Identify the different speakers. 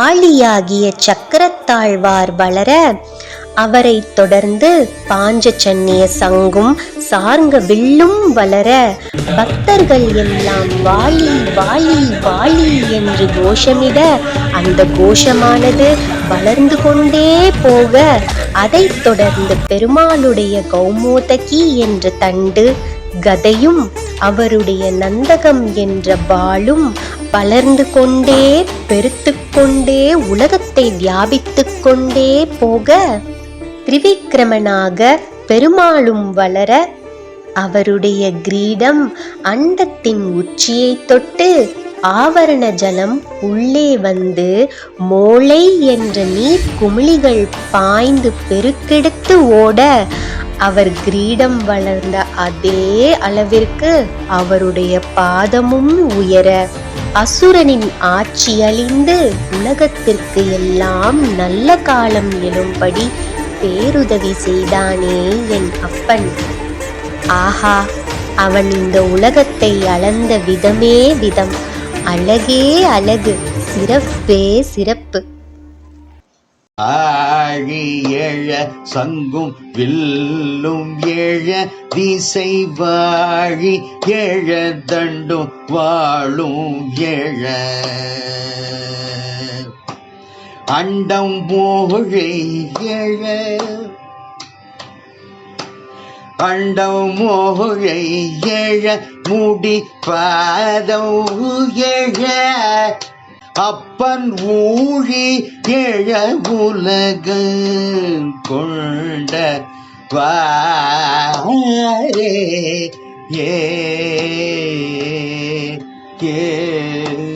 Speaker 1: ஆளியாகிய சக்கரத்தாழ்வார் வளர அவரைத் தொடர்ந்து பாஞ்ச சென்னிய சங்கும் சார்ங்க வில்லும் வளர பக்தர்கள் எல்லாம் வாலி வாலி வாலி என்று கோஷமிட அந்த கோஷமானது வளர்ந்து கொண்டே போக அதைத் தொடர்ந்து பெருமாளுடைய கௌமோதகி என்ற தண்டு கதையும் அவருடைய நந்தகம் என்ற பாலும் வளர்ந்து கொண்டே பெருத்துக் கொண்டே உலகத்தை வியாபித்துக் கொண்டே போக திரிவிக்கிரமனாக பெருமாளும் வளர அவருடைய கிரீடம் அண்டத்தின் உச்சியைத் தொட்டு ஆவரண ஜலம் உள்ளே வந்து மோளை என்ற நீர் குமிழிகள் பாய்ந்து பெருக்கெடுத்து ஓட அவர் கிரீடம் வளர்ந்த அதே அளவிற்கு அவருடைய பாதமும் உயர. அசுரனின் ஆட்சி அழிந்து உலகத்திற்கு எல்லாம் நல்ல காலம் எழும்படி பேருதவி செய்தானே என் அப்பன். ஆஹா அவன் இந்த உலகத்தை அளந்த விதமே விதம். அழகே அழகு சிறப்பே சிறப்பு.
Speaker 2: ஆழியழ சங்கும் வில்லும் ஏழ திசை வாழி ஏழ தண்டும் வாழும் ஏழ. அண்டம் மோழை ஏழ. அண்டம் மோழை ஏழ முடி பாதம் ஏழ. அப்பன் ஊழி ஏழ உலக கொண்ட வாரே ஏ ஏ.